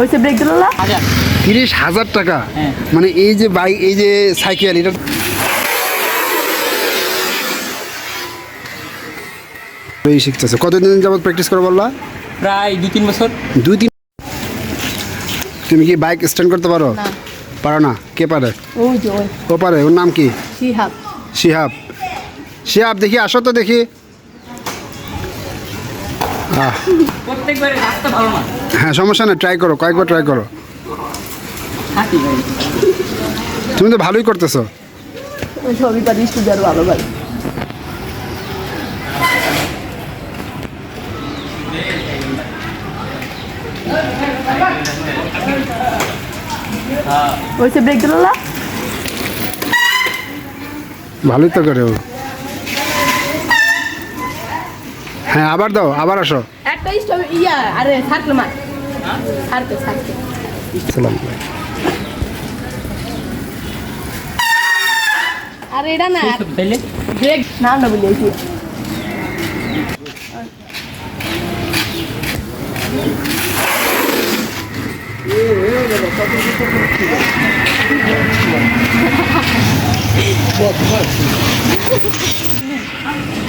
ওইসে ব্রেক দিল তিরিশ হাজার টাকা। হ্যাঁ। মানে এই যে বাইক এই যে সাইকেল এটা এই শিখতেছে। কতদিন যাবত প্র্যাকটিস করে বললা? প্রায় দু তিন বছর। দুই তিন তুমি কি বাইক স্ট্যান্ড করতে পারো? না। পারো না? কে পারে? ওই যে ওই। ও পারে ওর নাম কি? শিহাব। শিহাব। শিহাব দেখি আসো তো দেখি। হ্যাঁ সমস্যা নেই ট্রাই করো কয়েকবার ট্রাই করো। তুমি তো ভালোই করতেছো। সবই পারি ভালো ভাই ওইসে ব্রেক দিল না? ভালোই তো করে ও। হ্যাঁ আবার দাও আবার আসো। একটা স্টপ ইয়া আরে সার্কেল মার। সার্কেল সার্কেল সালাম। আরে এটা না ব্রেক না না বলি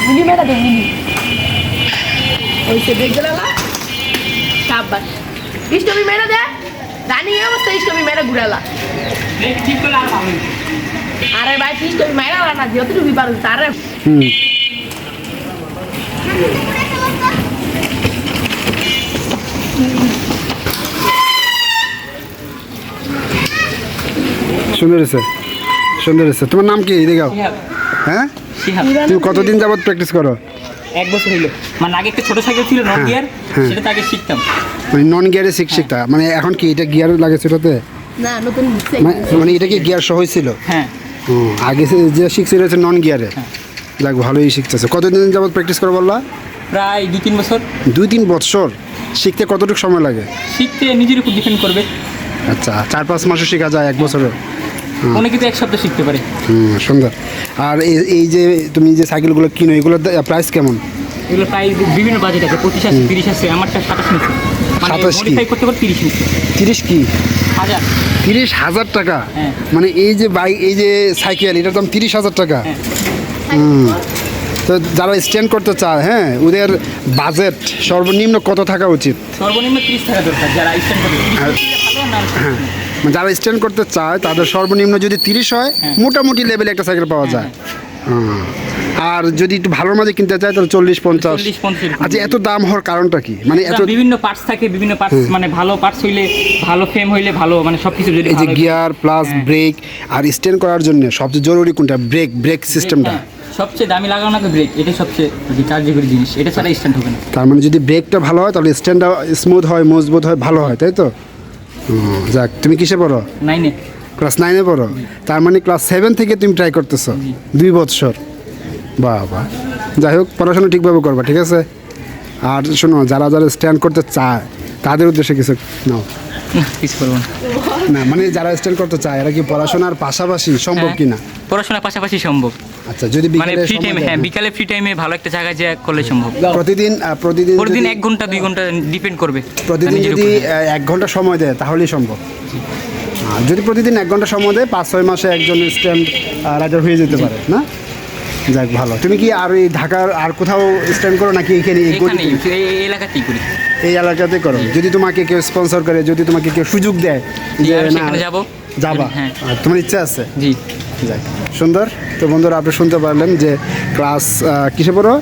মিলি মেরা দে মিলি না? মেরা দে রানিং অবস্থা মেরা ঘুরালা। আর ভাই স্টপি মেরা না যতটুকু পারো তারে। সুন্দর সুন্দর তোমার নাম কি? দেখাও হ্যাঁ? তুমি কতদিন যাবত প্র্যাকটিস করো? এক বছর হইল। মানে আগে একটা ছোট সাইকেল ছিল হ্যাঁ, গিয়ার হ্যাঁ। সেটা আগে শিখতাম। মানে নন গিয়ারে শিখ শিখতা। মানে এখন কি এটা গিয়ার লাগে সেটাতে না নতুন মানে মানে এটা কি গিয়ার সহজ ছিল? হ্যাঁ। আগে সে যে শিখছিল হচ্ছে নন গিয়ারে যাক ভালোই শিখতেছে। কতদিন যাবত প্র্যাকটিস করে বললা? প্রায় দু তিন বছর। দুই তিন বছর শিখতে কতটুকু সময় লাগে? শিখতে নিজের উপর ডিপেন্ড করবে। আচ্ছা চার পাঁচ মাসও শেখা যায় এক বছরও। অনেকে তো এক সপ্তাহ শিখতে পারে। হুম সুন্দর। আর এই এই যে তুমি যে সাইকেলগুলো কিনো এগুলোর প্রাইস কেমন? এগুলো প্রাইস বিভিন্ন বাজেট আছে পঁচিশ আছে তিরিশ আছে আমারটা সাতাশ নিচ্ছে। মানে 27 কি? করতে করতে তিরিশ নিচ্ছে। তিরিশ কি? হাজার। তিরিশ হাজার টাকা? হ্যাঁ। মানে এই যে বাইক এই যে সাইকেল এটার দাম তিরিশ হাজার টাকা? হ্যাঁ। হুম। তো যারা স্ট্যান্ড করতে চায় হ্যাঁ ওদের বাজেট সর্বনিম্ন কত থাকা উচিত? সর্বনিম্ন তিরিশ দরকার যারা স্ট্যান্ড মানে যারা স্ট্যান্ড করতে চায় তাদের সর্বনিম্ন যদি তিরিশ হয় হ্যাঁ। মোটামুটি লেভেলে একটা সাইকেল পাওয়া যায়। আর যদি একটু ভালোর মাঝে কিনতে চায় তাহলে চল্লিশ পঞ্চাশ। আচ্ছা এত দাম হওয়ার কারণটা কি? মানে এত বিভিন্ন পার্টস থাকে বিভিন্ন পার্টস মানে ভালো পার্টস হইলে ভালো ফ্রেম হইলে ভালো মানে সব কিছু যদি এই যে গিয়ার প্লাস। ব্রেক আর স্ট্যান্ড করার জন্য সবচেয়ে জরুরি কোনটা? ব্রেক ব্রেক সিস্টেমটা সবচেয়ে দামি লাগানো না ব্রেক এটা সবচেয়ে কার্যকরী জিনিস। এটা ছাড়া স্ট্যান্ড হবে না। তার মানে যদি ব্রেকটা ভালো হয় তাহলে স্ট্যান্ডটা স্মুথ হয় মজবুত হয় ভালো হয় তাই তো? যাক তুমি কিসে পড়ো? নাইনে ক্লাস নাইনে পড়ো? তার মানে ক্লাস সেভেন থেকে তুমি ট্রাই করতেছো? দুই বৎসর। বাহ বাহ যাই হোক পড়াশোনা ঠিকভাবে করবা ঠিক আছে? আর শোনো যারা যারা স্ট্যান্ড করতে চায় তাদের উদ্দেশ্যে কিছু নাও। কিছু করব না। না মানে যারা স্ট্যান্ড করতে চায় এরা কি পড়াশোনার পাশাপাশি সম্ভব হ্যাঁ, কিনা? পড়াশোনার পাশাপাশি সম্ভব। আচ্ছা যদি মানে ফ্রি টাইমে হ্যাঁ বিকালে ফ্রি টাইমে ভালো একটা জায়গায় যে করলে সম্ভব। প্রতিদিন প্রতিদিন প্রতিদিন যদি- এক ঘণ্টা দুই ঘণ্টা ডিপেন্ড করবে। প্রতিদিন যদি উপরে। এক ঘণ্টা সময় দেয় তাহলেই সম্ভব। যদি প্রতিদিন এক ঘণ্টা সময় দেয় পাঁচ ছয় মাসে একজন স্ট্যান্ড রাইডার হয়ে যেতে পারে না? যাক ভালো। তুমি কি আর এই ঢাকার আর কোথাও স্ট্যান্ড করো নাকি এখানে এই এলাকাতেই করি। এই এলাকাতে করো। যদি তোমাকে কেউ স্পন্সর করে যদি তোমাকে কেউ সুযোগ দেয় যে না যাব। যাবা? হ্যাঁ। তোমার ইচ্ছা আছে? জি। সুন্দর। তো বন্ধুরা আপনি শুনতে পারলেন যে ক্লাস কিসে পড়ো?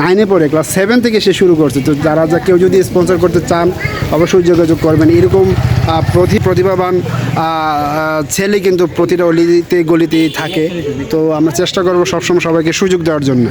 নাইনে পড়ে। ক্লাস সেভেন থেকে সে শুরু করছে। তো যারা যা কেউ যদি স্পন্সর করতে চান অবশ্যই যোগাযোগ করবেন। এরকম প্রতি প্রতিভাবান ছেলে কিন্তু প্রতিটা অলিতে গলিতেই থাকে। তো আমরা চেষ্টা করব সবসময় সবাইকে সুযোগ দেওয়ার জন্য।